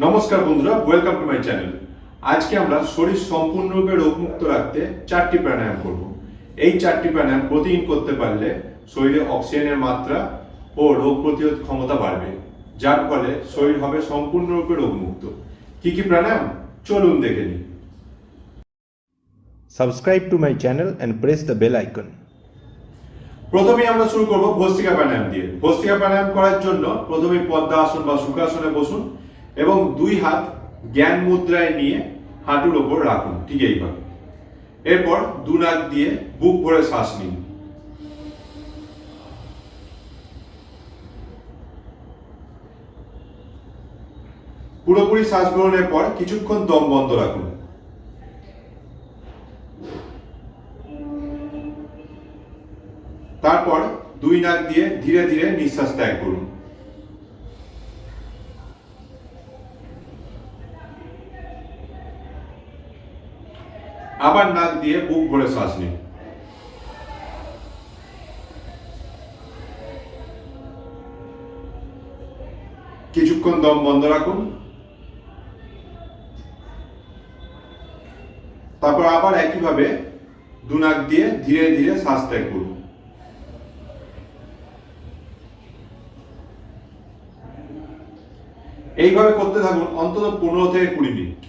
নমস্কার বন্ধুরা welcome to my channel আজকে আমরা শরীর সম্পূর্ণরূপে রোগমুক্ত রাখতে চারটি প্রাণায়াম করব। এই চারটি প্রাণায়াম প্রতিদিন করতে পারলে শরীরে অক্সিজেনের মাত্রা ও রোগ প্রতিরোধ ক্ষমতা বাড়বে যার ফলে শরীর হবে সম্পূর্ণরূপে রোগমুক্ত। কি কি প্রাণায়াম? চলুন দেখে নিই। Subscribe to my channel and press the bell icon প্রথমেই আমরা শুরু করব ভস্তিকা প্রাণায়াম দিয়ে। ভস্ত্রিকা প্রাণায়াম করার জন্য প্রথমে পদ্মাসন বা সুখাসনে বসুন এবং দুই হাত জ্ঞান মুদ্রায় নিয়ে হাঁটুর ওপর রাখুন, ঠিক এইভাবে। এরপর দু নাক দিয়ে বুক ভরে শ্বাস নিন। পুরোপুরি শ্বাস গ্রহণের পর কিছুক্ষণ দম বন্ধ রাখুন। তারপর দুই নাক দিয়ে ধীরে ধীরে নিঃশ্বাস ত্যাগ করুন। আবার নাক দিয়ে বুক ভরে শ্বাস নিন। কিছুক্ষণ দম বন্ধ রাখুন। তারপর আবার একইভাবে দু নাক দিয়ে ধীরে ধীরে শ্বাস ত্যাগ করুন। এইভাবে করতে থাকুন অন্তত পনেরো থেকে কুড়ি মিনিট।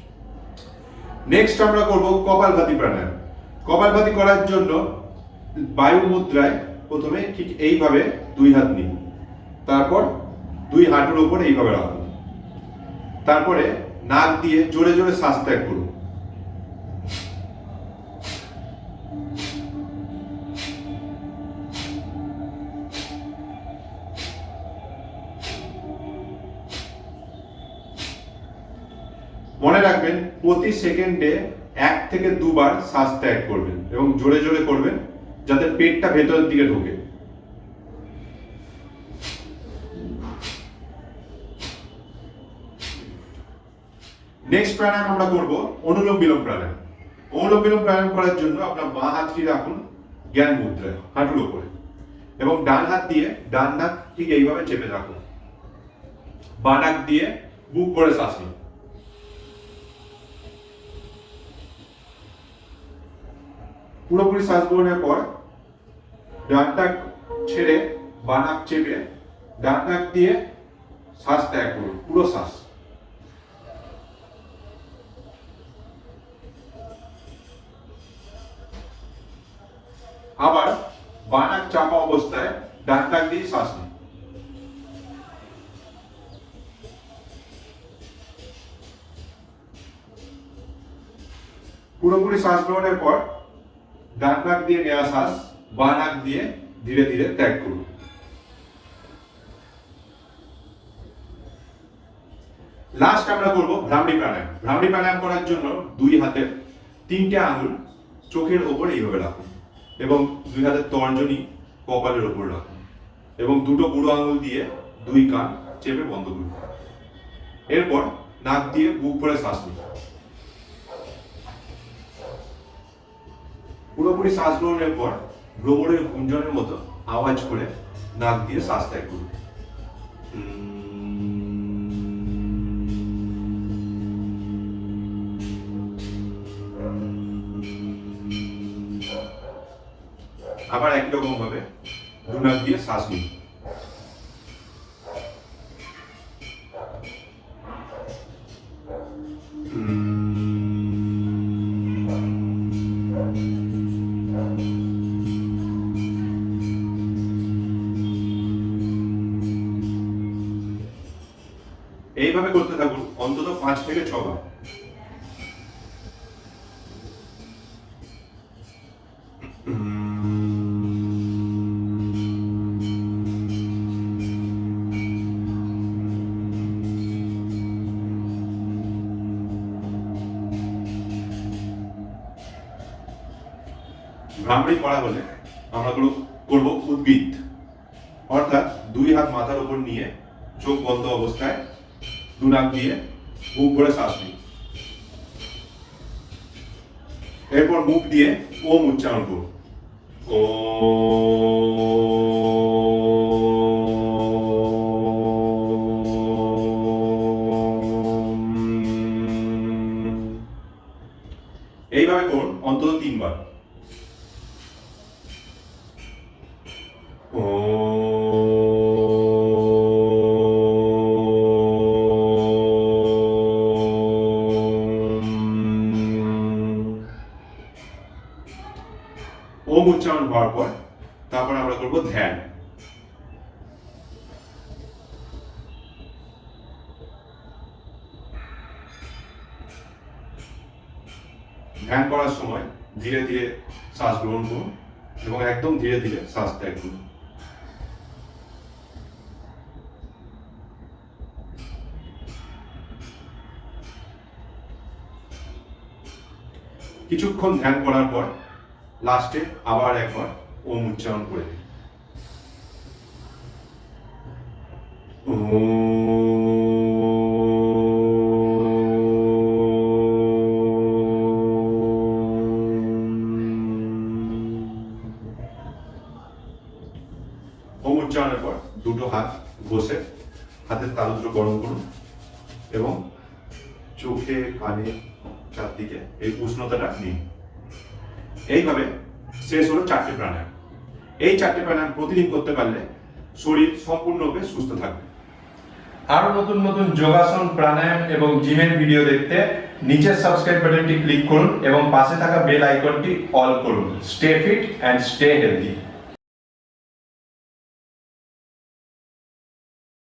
নেক্সট আমরা করব কপালভাতি প্রাণায়াম। কপালভাতি করার জন্য বায়ু মুদ্রায় প্রথমে ঠিক এইভাবে দুই হাত নিন। তারপর দুই হাঁটুর উপর এইভাবে রাখুন। তারপরে নাক দিয়ে জোরে জোরে শ্বাস ত্যাগ করুন। মনে রাখবেন, প্রতি সেকেন্ডে এক থেকে দুবার শ্বাস ত্যাগ করবেন এবং জোরে জোরে করবেন যাতে পেটটা ভেতরের দিকে ঢোকে। নেক্সট প্রাণায়াম আমরা করব, অনুলোম বিলোম প্রাণায়াম। অনুলোম বিলোম প্রাণায়াম করার জন্য আপনার বাঁ হাতটি রাখুন, জ্ঞান মুদ্রায়, হাঁটুর উপরে এবং ডান হাত দিয়ে, ডান নাক ঠিক এইভাবে চেপে রাখুন। বাঁ নাক দিয়ে বুক করে শ্বাস নিন। পুরোপুরি শ্বাস গ্রহণের পর ডান নাক ছেড়ে, বাঁ নাক চেপে, ডান নাক দিয়ে শ্বাস ত্যাগ করুন, পুরো শ্বাস। আবার বাঁ নাক চাপা অবস্থায় ডান নাক দিয়ে শ্বাস নিন। পুরোপুরি শ্বাস গ্রহণের পর ডান নাক দিয়ে নেওয়া শ্বাস, বাঁ নাক দিয়ে ধীরে ধীরে ত্যাগ করুন। লাস্ট আমরা করব ভ্রামরি প্রাণায়াম। ভ্রামড়ি প্রাণায়াম করার জন্য দুই হাতের তিনটে আঙুল চোখের ওপর এইভাবে রাখুন এবং দুই হাতের তর্জনী কপালের ওপর রাখুন এবং দুটো বুড়ো আঙুল দিয়ে দুই কান চেপে বন্ধ করুন। এরপর নাক দিয়ে বুক ভরে শ্বাস নিন। পুরোপুরি শ্বাস গ্রহণের পর ভ্রমণের গুঞ্জনের মতো আওয়াজ করে নাক দিয়ে শ্বাস ত্যাগ করুন আবার একই রকম ভাবে দু নাক দিয়ে শ্বাস নিন। এইভাবে করতে থাকুন, অন্তত পাঁচ থেকে ছবার ভ্রামরি করা হলে আমরা করব উদ্ভিদ। অর্থাৎ দুই হাত মাথার উপর নিয়ে চোখ বন্ধ অবস্থায় দু নাক দিয়ে বুক ভরে শ্বাস নিই এরপর মুখ দিয়ে ওম উচ্চারণ ও এইভাবে করুন অন্তত তিনবার। ও ওম উচ্চারণ হওয়ার পর তারপর আমরা করব ধ্যান। ধ্যান করার সময় ধীরে ধীরে শ্বাস গ্রহণ করুন এবং একদম ধীরে ধীরে শ্বাস ত্যাগ করুন। কিছুক্ষণ ধ্যান করার পর লাস্টে আবার একবার ওম উচ্চারণ করে দিন ওম উচ্চারণের পর দুটো হাত বসে হাতের তালু দুটো গরম করুন এবং চোখে, কানে চারদিকে এই উষ্ণতাটা নিন। এইভাবে শেষ হলো চারটি প্রাণায়াম। এই চারটি প্রাণায়াম প্রতিদিন করতে পারলে শরীর সম্পূর্ণরূপে সুস্থ থাকবে। আরও নতুন নতুন যোগাসন, প্রাণায়াম এবং জিমের ভিডিও দেখতে নিচের সাবস্ক্রাইব বাটনটি ক্লিক করুন এবং পাশে থাকা বেল আইকনটি অল করুন। Stay fit and stay healthy.